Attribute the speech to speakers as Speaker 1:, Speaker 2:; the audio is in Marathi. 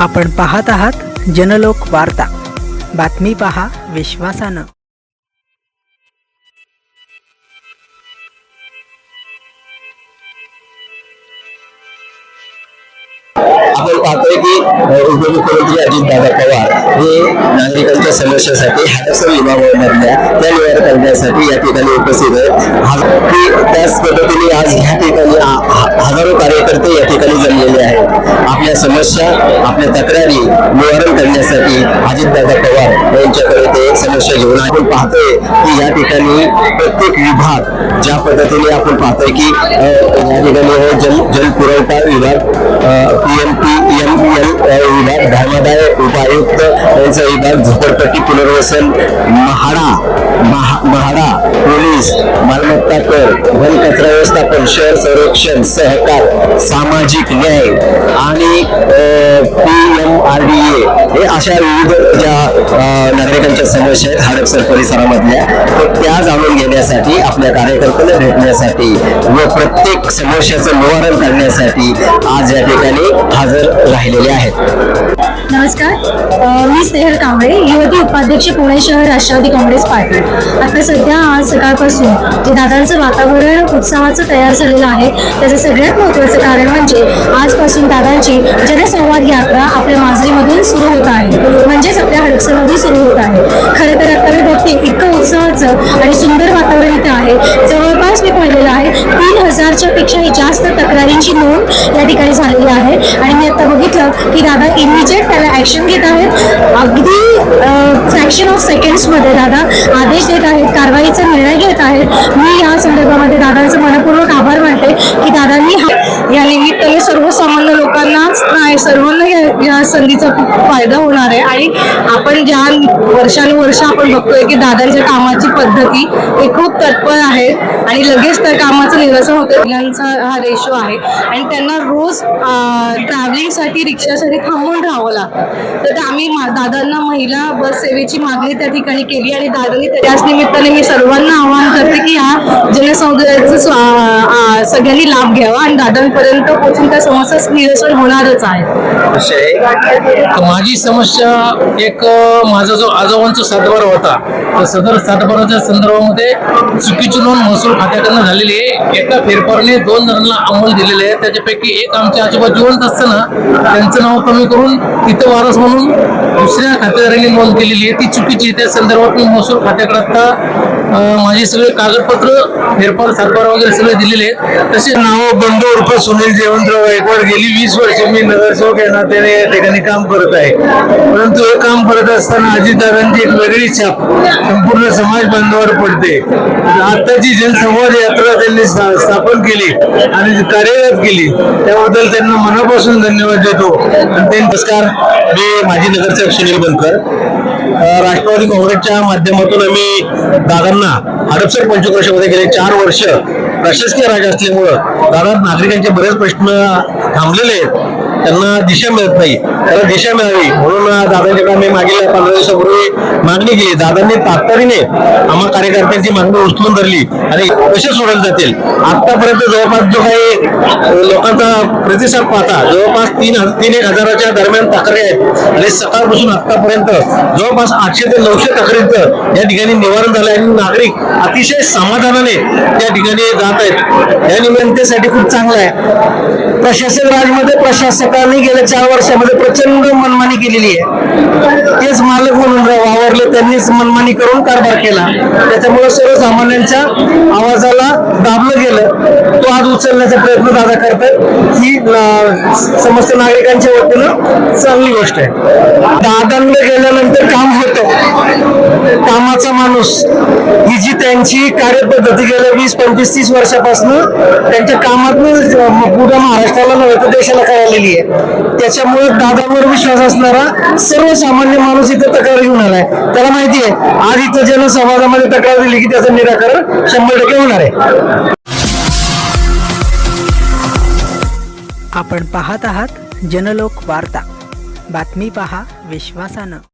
Speaker 1: आपण पाहत आहात जनलोक वार्ता. बातमी पहा विश्वासानं.
Speaker 2: आपण पाहतोय की अ, उपमुख्यमंत्री अजितदादा पवार हे नागरिकांच्या समस्यासाठी हॅडसन विभागामधल्या त्या निवार करण्यासाठी या ठिकाणी उपस्थित आहेत. त्याच पद्धतीने आज ह्या हजारो कार्यकर्ते या ठिकाणी जमलेले आहेत. आपल्या समस्या आपल्या तक्रारी निवारण करण्यासाठी अजितदादा पवार यांच्याकडे ते समस्या घेऊन आपण पाहतोय की या ठिकाणी प्रत्येक विभाग ज्या पद्धतीने आपण पाहतोय की या ठिकाणी हो, जल जलपुरवठा विभाग P M P M L विभाग धर्मादाय उपायुक्त यांचा विभाग झोपडपट्टी पुनर्वसन म्हाडा महा- म्हाडा पोलीस मालमत्ता कर वन कचरा व्यवस्थापन शहर संरक्षण सहकार सामाजिक न्याय आणि P M R D A. हे अशा विविध नागरिकांच्या समस्या आहेत हडपसर परिसरामधल्या तर त्या जाणून घेण्यासाठी आपल्या कार्यकर्त्यांना भेटण्यासाठी व प्रत्येक समस्याचं निवारण करण्यासाठी आज या ठिकाणी हजर राहिलेले आहेत.
Speaker 3: नमस्कार. मी स्नेहल कांबळे युवती उपाध्यक्ष पुणे शहर राष्ट्रवादी काँग्रेस पार्टी. आता सध्या आज सकाळपासून जे दादांचं वातावरण उत्साहाचं तयार झालेलं आहे त्याचं सगळ्यात महत्त्वाचं कारण म्हणजे आजपासून दादांची जनसंवाद यात्रा आपल्या माजरीमधून सुरू होत आहे. म्हणजेच आपल्या हडपसरमधून सुरू होत आहे खरं तर आता मी बघते इतकं उत्साहाचं आणि सुंदर वातावरण इथं आहे. जवळपास मी पाहिलेलं आहे तीन हजारच्या पेक्षाही जास्त तक्रारींची नोंद या ठिकाणी झालेली आहे. आणि मी आता बघितलं की दादा इमिजिएट त्याला ऍक्शन घेत आहेत. अगदी फ्रॅक्शन ऑफ सेकंड्समध्ये दादा आदेश देत आहेत कारवाईचा निर्णय घेत आहेत. मी या संदर्भामध्ये दादांचं मनपूर्वक आभार मानते की दादांनी हा या निमित्ताने सर्वसामान्य लोकांनाच नाही सर्वांना या संधीचा खूप फायदा होणार आहे. आणि आपण ज्या वर्षानुवर्ष आपण बघतोय की दादांच्या कामाची पद्धती हे खूप तत्पर आहेत. आणि लगेच त्या कामाचं निरसन होतं. यांचा हा रेशो आहे. आणि त्यांना रोज ट्रॅव्हलिंगसाठी रिक्षासाठी थांबून राहावं लागतं. तर आम्ही दादांना महिला बस सेवेची मागणी त्या ठिकाणी केली आणि दादांनी त्याच निमित्ताने मी सर्वांना आवाहन करते की ह्या जनसमुदायाचं स्वा- सगळ्यांनी लाभ घ्यावा आणि दादांपर्यंत पोहोचून त्या समस्या निरसन होणारच आहे
Speaker 4: माझी समस्या एक माझा जो आजोबांचा सातबारा होता तर सदर सातबाराच्या संदर्भामध्ये चुकीची नोंद महसूल खात्याकडनं झालेली आहे. एका फेरफारने दोन जणांना अंमल दिलेले आहे. त्याच्यापैकी एक आमच्या आजोबा जिवंत असताना त्यांचं नाव कमी करून तिथं वारस म्हणून दुसऱ्या खातेदारांनी नोंद केलेली आहे. ती चुकीची आहे. त्या संदर्भात मी महसूल खात्याकडे आता माझे सगळे कागदपत्र फेरफार सातबारा वगैरे सगळे दिलेले आहेत. तसे
Speaker 5: नाव बंधू उर्फ सुनील जयवंतराव गायकवाड गेली वीस वर्ष मी नगरसेवक या नात्याने या ठिकाणी काम करत आहे. परंतु हे काम करत असताना अजितदादांची एक वेगळी छाप संपूर्ण समाज बांधवावर पडते. आताची जनसंवाद यात्रा त्यांनी स्थापन केली आणि कार्यरत केली त्याबद्दल त्यांना मनापासून धन्यवाद देतो. आणि ते नमस्कार मी माजी नगरसेवक सुनील बनकर. राष्ट्रवादी काँग्रेसच्या माध्यमातून आम्ही दादांना हडपसर पंचक्रोशामध्ये गेले चार वर्ष. प्रशासकीय राग असल्यामुळं दादा नागरिकांचे बरेच प्रश्न थांबलेले आहेत. त्यांना दिशा मिळत नाही. त्याला दिशा मिळावी. म्हणून दादांच्याकडे आम्ही मागील पंधरा दिवसापूर्वी मागणी केली. दादांनी तातडीने आम्हा कार्यकर्त्यांची मागणी उचलून धरली. आणि कसे सोडवले जातील? आतापर्यंत जवळपास जो काही लोकांचा प्रतिसाद पाहता जवळपास तीन तीन एक हजाराच्या दरम्यान तक्रारी आहेत. आणि सकाळपासून आतापर्यंत जवळपास आठशे ते नऊशे तक्रारीचं या ठिकाणी निवारण झालं आणि नागरिक अतिशय समाधानाने त्या ठिकाणी जात आहेत. या निमित्तासाठी खूप चांगलं आहे. प्रशासन राजमध्ये प्रशासक प्रशासकांनी गेल्या चार वर्षामध्ये प्रचंड मनमानी केलेली आहे. तेच मालक म्हणून वावरले त्यांनीच मनमानी करून कारभार केला. त्याच्यामुळे सर्वसामान्यांच्या आवाजाला दाबलं गेलं. वाद उचलण्याचा प्रयत्न दादा करतात ही समस्त नागरिकांच्या वतीनं चांगली गोष्ट आहे. दादांना गेल्यानंतर काम होतं. कामाचा माणूस. ही जी त्यांची कार्यपद्धती गेल्या वीस पंचवीस तीस वर्षापासून त्यांच्या कामातून पुढे महाराष्ट्राला नव्हे तर देशाला कळालेली आहे. त्याच्यामुळे दादांवर विश्वास असणारा सर्वसामान्य माणूस इथं तक्रार घेऊन आलाय. त्याला माहिती आहे आज इथं जनसमाजामध्ये तक्रार दिली की त्याचं निराकरण शंभर टक्के होणार आहे.
Speaker 1: आपण पाहत आहात जनलोक वार्ता. बातमी पहा विश्वासानं.